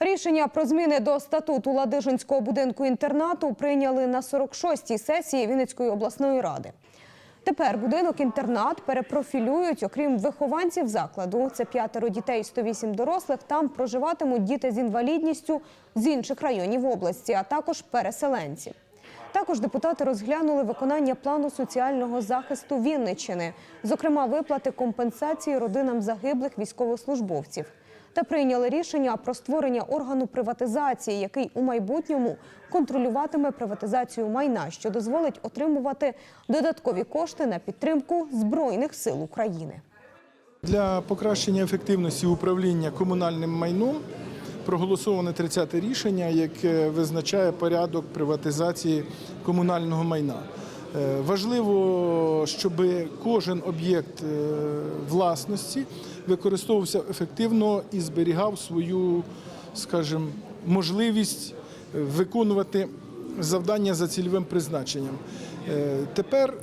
Рішення про зміни до статуту Ладижинського будинку інтернату прийняли на 46-й сесії Вінницької обласної ради. Тепер будинок-інтернат перепрофілюють, окрім вихованців закладу. Це п'ятеро дітей, і 108 дорослих. Там проживатимуть діти з інвалідністю з інших районів області, а також переселенці. Також депутати розглянули виконання плану соціального захисту Вінниччини, зокрема виплати компенсації родинам загиблих військовослужбовців. Та прийняли рішення про створення органу приватизації, який у майбутньому контролюватиме приватизацію майна, що дозволить отримувати додаткові кошти на підтримку збройних сил України. Для покращення ефективності управління комунальним майном проголосоване 30-те рішення, яке визначає порядок приватизації комунального майна. Е, Важливо, щоб кожен об'єкт е, власності використовувався ефективно і зберігав свою, скажімо, можливість виконувати завдання за цільовим призначенням. Е, Тепер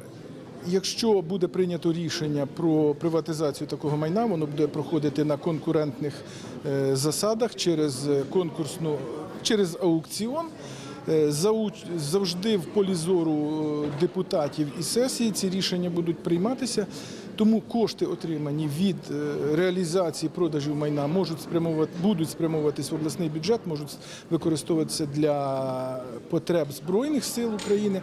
Якщо буде прийнято рішення про приватизацію такого майна, воно буде проходити на конкурентних засадах через конкурсну через аукціон. Е, Завжди в полі зору е, депутатів і сесії ці рішення будуть прийматися. Тому кошти, отримані від е, реалізації продажів майна, можуть спрямовувати, будуть спрямовуватись в обласний бюджет, можуть використовуватися для потреб Збройних сил України.